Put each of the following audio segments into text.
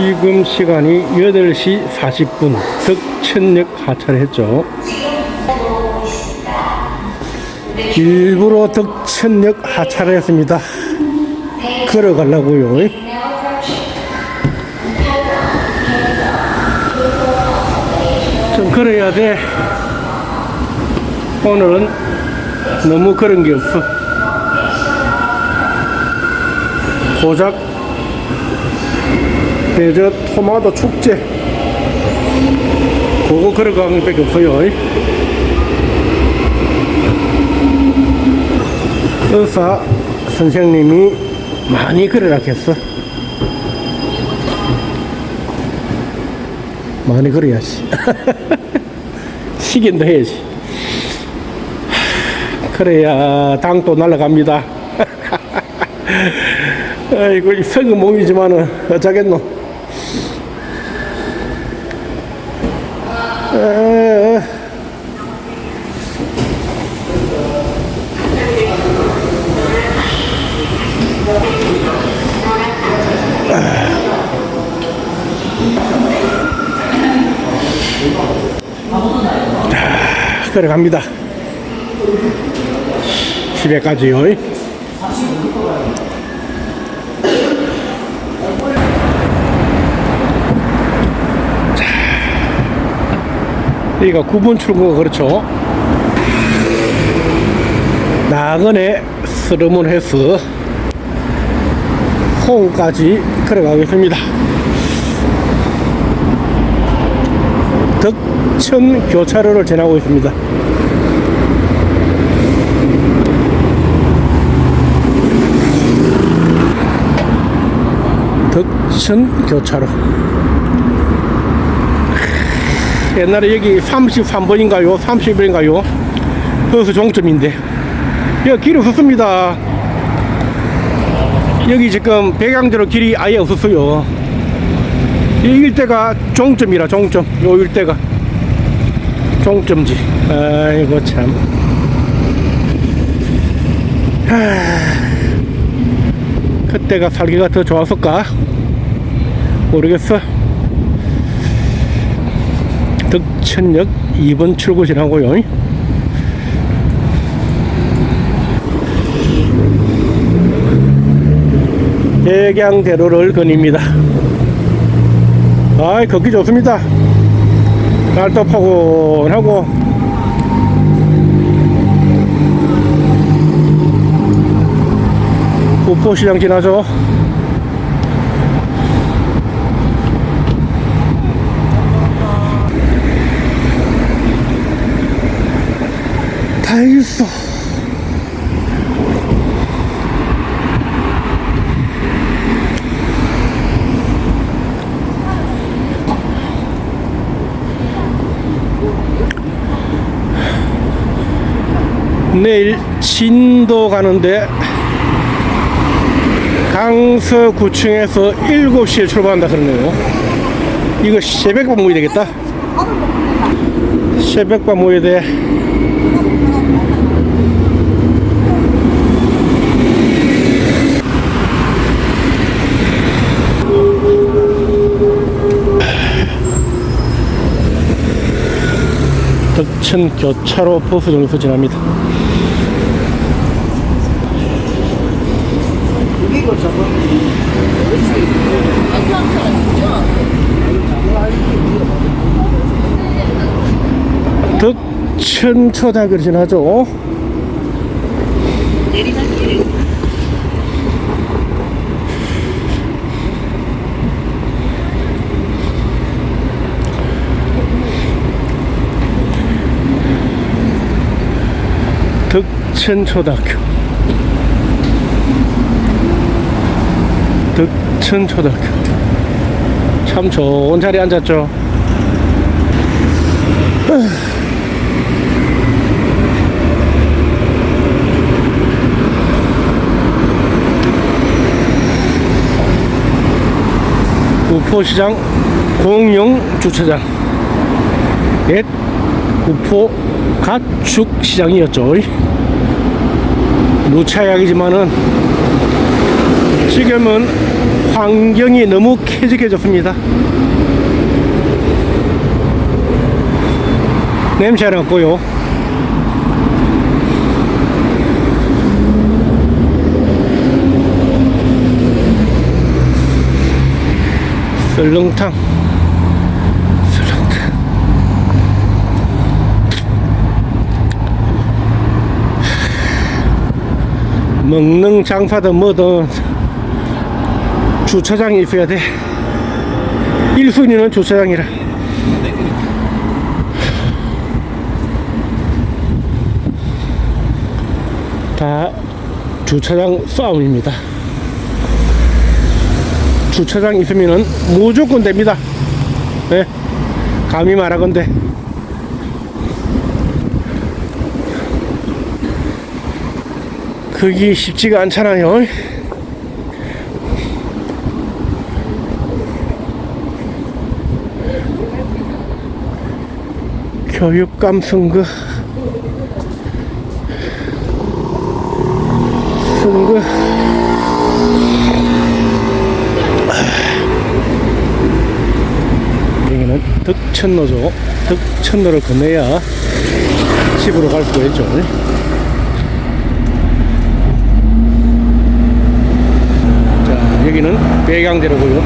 지금 시간이 8시 40분 덕천역 하차를 했죠. 일부러 덕천역 하차를 했습니다. 걸어가려고요. 좀 걸어야 돼. 오늘은 너무 그런 게 없어. 고작 대저 토마토 축제 그거 걸어가는 밖에 없어요. 의사 선생님이 많이 걸으라 했어. 많이 걸어야지. 시긴도 해야지. 그래야 당도 날아갑니다. 아이고, 이 성은 몸이지만은 어쩌겠노. 그래 갑니다. 집에까지요. 여기가 9번 출구가 그렇죠. 나그네 스르문 해서 홍까지 걸어가겠습니다. 덕천 교차로를 지나고 있습니다. 덕천 교차로. 옛날에 여기 33번인가요? 30번인가요? 거기서 종점인데. 여기 길이 없었습니다. 여기 지금 백양대로 길이 아예 없었어요. 이 일대가 종점이라 종점 요 일대가 종점지 아이고 참 하, 그때가 살기가 더 좋았을까 모르겠어 덕천역 2번 출구 지나고요. 대양대로를 거닙니다. 아이 걷기 좋습니다. 날도 포근하고. 우포시장 지나죠 다 있어. 내일 진도 가는데 강서구청에서 7시에 출발한다 그러네요. 이거 새벽밥 모여야 되겠다. 새벽밥 모여야 돼 덕천 교차로 버스 정류소 지납니다 덕천 초등학교를 지나죠. 덕천 초등학교. 덕천 초등학교. 참 좋은 자리에 앉았죠. 구포시장 공영 주차장 옛 구포 가축시장이었죠 누차약이지만은 지금은 광경이 너무 쾌적해졌습니다. 냄새는 없고요. 설렁탕. 먹는 장사든 뭐든 주차장이 있어야 돼. 1순위는 주차장이라. 다 주차장 싸움입니다. 주차장 있으면은 무조건 됩니다. 예. 감히 말하건대. 그기 쉽지가 않잖아요. 교육감 선거 선거 여기는 덕천로죠 덕천로를 건너야 집으로 갈 수가 있죠 자 여기는 배강대로고요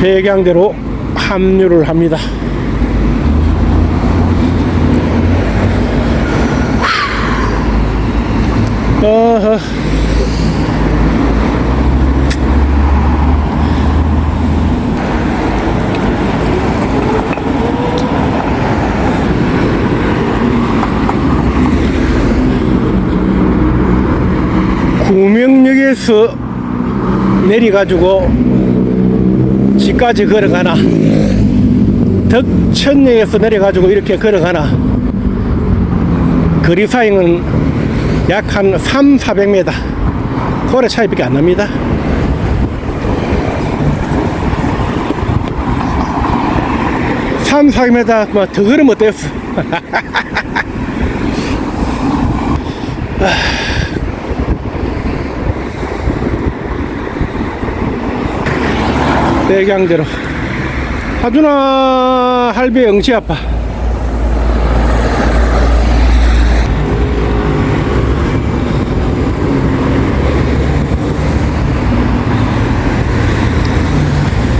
배강대로 합류를 합니다 어허. 구명역에서 내려가지고 집까지 걸어가나 덕천역에서 내려가지고 이렇게 걸어가나 거리 사이는 약한 3, 400m 거래 차이밖에 안 납니다. 삼, 400m 뭐더 걸으면 어땠어? 대강대로. 하준아 할배 영치 아빠.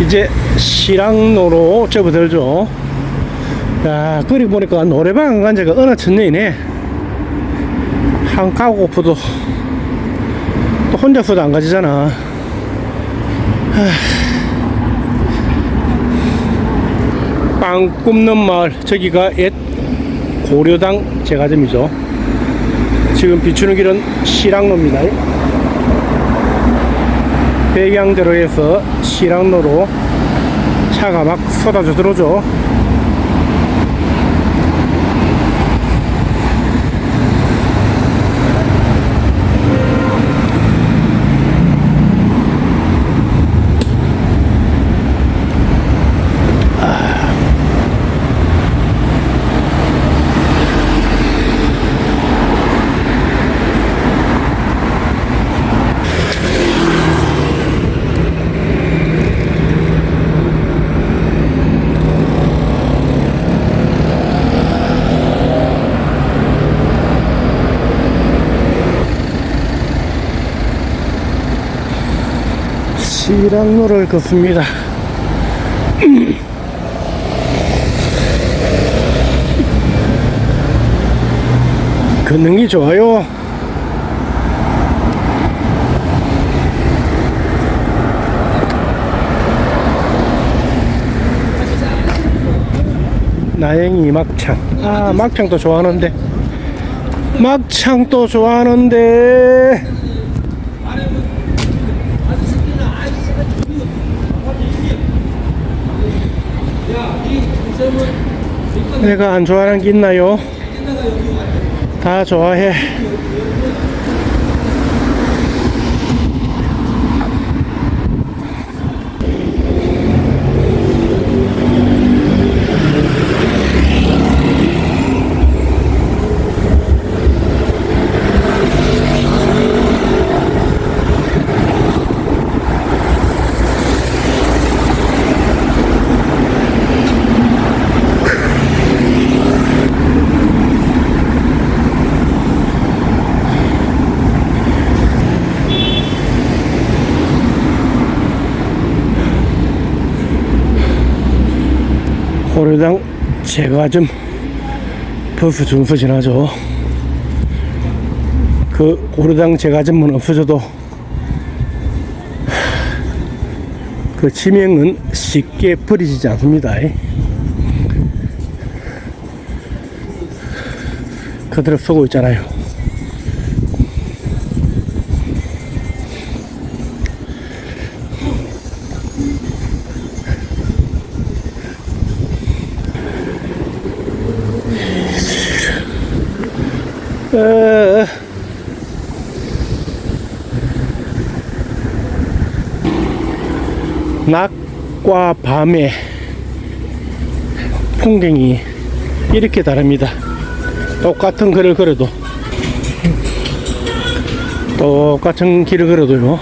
이제 시랑로로 접어들죠. 야 그리 보니까 노래방 간 지가 어느 천년이네. 한 가고프도 또 혼자서도 안 가지잖아 빵 굽는 마을 저기가 옛 고려당 제과점이죠. 지금 비추는 길은 시랑로입니다. 백양대로에서 시랑로로 차가 막 쏟아져 들어오죠 시랑로를 걷습니다. 걷는 게 좋아요. 나영이 막창. 아, 막창도 좋아하는데. 막창도 좋아하는데. 내가 안 좋아하는 게 있나요? 다 좋아해. 고려당 제과점 버스 준수 지나죠. 그 고려당 제과점은 없어져도 그 지명은 쉽게 버리지 않습니다. 그대로 쓰고 있잖아요. 어, 낮과 밤의 풍경이 이렇게 다릅니다. 똑같은 길을 걸어도 똑같은 길을 걸어도요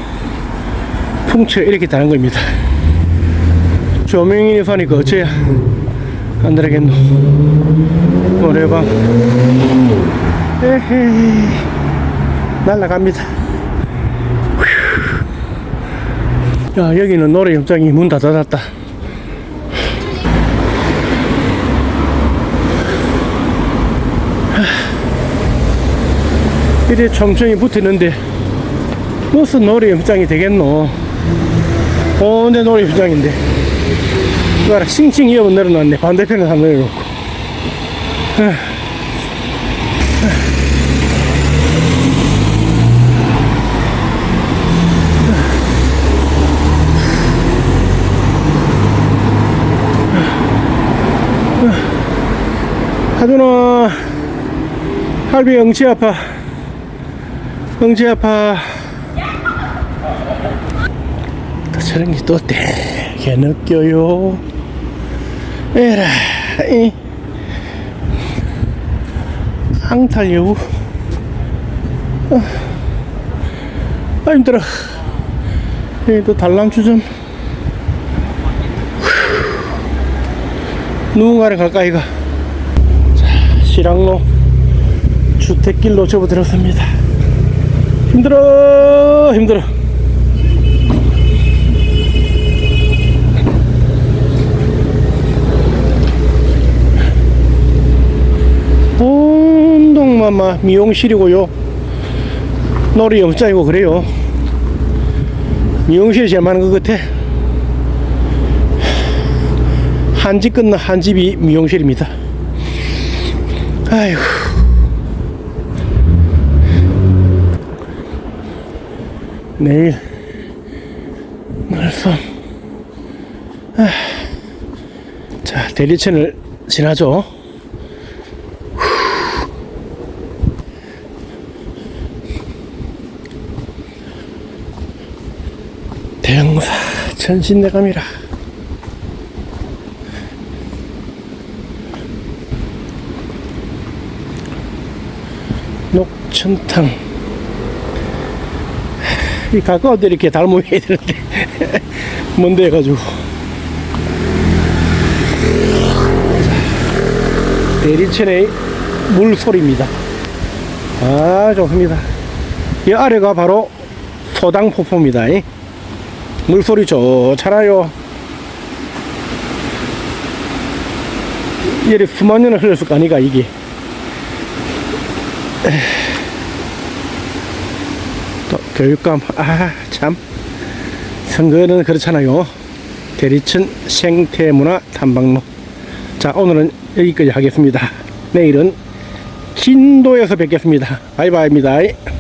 풍치가 이렇게 다른 겁니다. 조명이 사니까 어째야 안 되겠노 노래방 에헤이 날라갑니다. 휴. 야 여기는 노래 영장이 문 다 닫았다. 이래 촘촘히 붙었는데 무슨 노래 영장이 되겠노? 온데 노래 영장인데 이거라 싱싱 이어본 내려놨네 반대편에 한 내려놓고 하준아 할비 엉치 아파. 엉치 아파. 또 저런 게또 되게 느껴요. 에라 이. 앙탈려우 아, 아 힘들어. 여기 또 단람주점 누군가를 갈까 이가 시랑로 주택길로 접어들었습니다. 힘들어, 힘들어. 온동마마 미용실이고요. 놀이 영장이고 그래요. 미용실이 제일 많은 것 같아. 한 집 끝나 한 집이 미용실입니다. 아이 내일 날밤. 아. 자 대리천을 지나죠? 대형사 천신내감이라. 녹천탕 이 가까운 데 이렇게 닮아야 되는데. 먼데 해가지고. 대리천의 물소리입니다. 아 좋습니다. 이 아래가 바로 소당폭포입니다. 이. 물소리 좋잖아요. 이래 수만 년을 흘렀을 거 아니가 이게. 또 교육감. 아 참. 선거는 그렇잖아요. 대리천 생태문화 탐방로. 자 오늘은 여기까지 하겠습니다. 내일은 진도에서 뵙겠습니다. 바이바이입니다